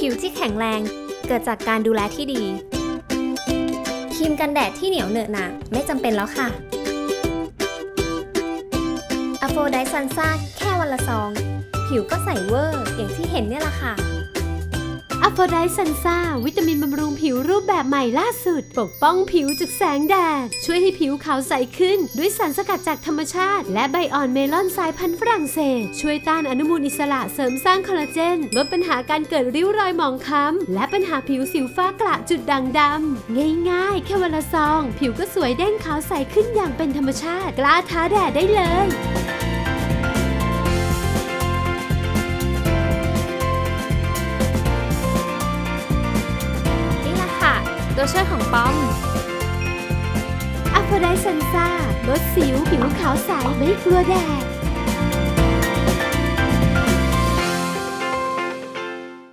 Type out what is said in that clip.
ผิวที่แข็งแรง เกิดจากการดูแลที่ดี ครีมกันแดดที่เหนียวเหนอะหนะไม่จำเป็นแล้วค่ะอโฟไดซันซ่าแค่วันละซอง ผิวก็ใสเวอร์ อย่างที่เห็นเนี่ยแหละค่ะอัฟโฟไดซันซ่าวิตามินบำรุงผิว ปแบบใหม่ล่าสุด ปกป้องผิวจากแสงแดด ช่วยให้ผิวขาวใสขึ้น ด้วยสารสกัดจากธรรมชาติ และใบอ่อนเมลอนสายพันธุ์ฝรั่งเศส ช่วยต้านอนุมูลอิสระเสริมสร้างคอลลาเจน ลดปัญหาการเกิดริ้วรอยหมองคล้ำ และปัญหาผิวสิวฟ้ากระจุดด่างดำง่ายๆ แค่วันละซอง ผิวก็สวยเด้งขาวใสขึ้นอย่างเป็นธรรมชาติ กล้าท้าแดดได้เลย ตัวช่วยของป้อมอัฟโฟไดซันซ่าลดสิวผิวขาวใสไม่กลัวแดด